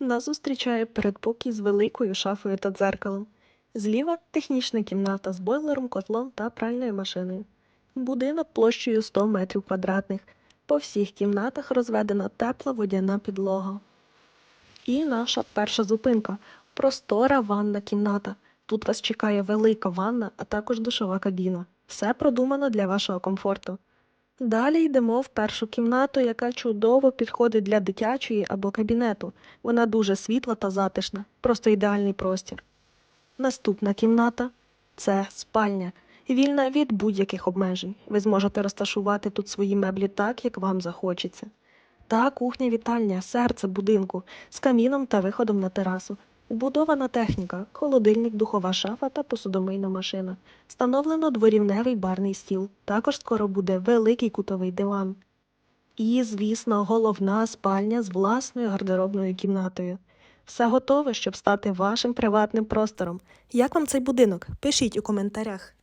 Нас зустрічає передпокій з великою шафою та дзеркалом. Зліва технічна кімната з бойлером, котлом та пральною машиною. Будинок площею 100 метрів квадратних. По всіх кімнатах розведена тепла водяна підлога. І наша перша зупинка простора ванна кімната. Тут вас чекає велика ванна, а також душова кабіна. Все продумано для вашого комфорту. Далі йдемо в першу кімнату, яка чудово підходить для дитячої або кабінету. Вона дуже світла та затишна, просто ідеальний простір. Наступна кімната це спальня, вільна від будь-яких обмежень. Ви зможете розташувати тут свої меблі так, як вам захочеться. Та кухня-вітальня, серце будинку з каміном та виходом на терасу. Убудована техніка, холодильник, духова шафа та посудомийна машина. Встановлено дворівневий барний стіл. Також скоро буде великий кутовий диван. І, звісно, головна спальня з власною гардеробною кімнатою. Все готове, щоб стати вашим приватним простором. Як вам цей будинок? Пишіть у коментарях.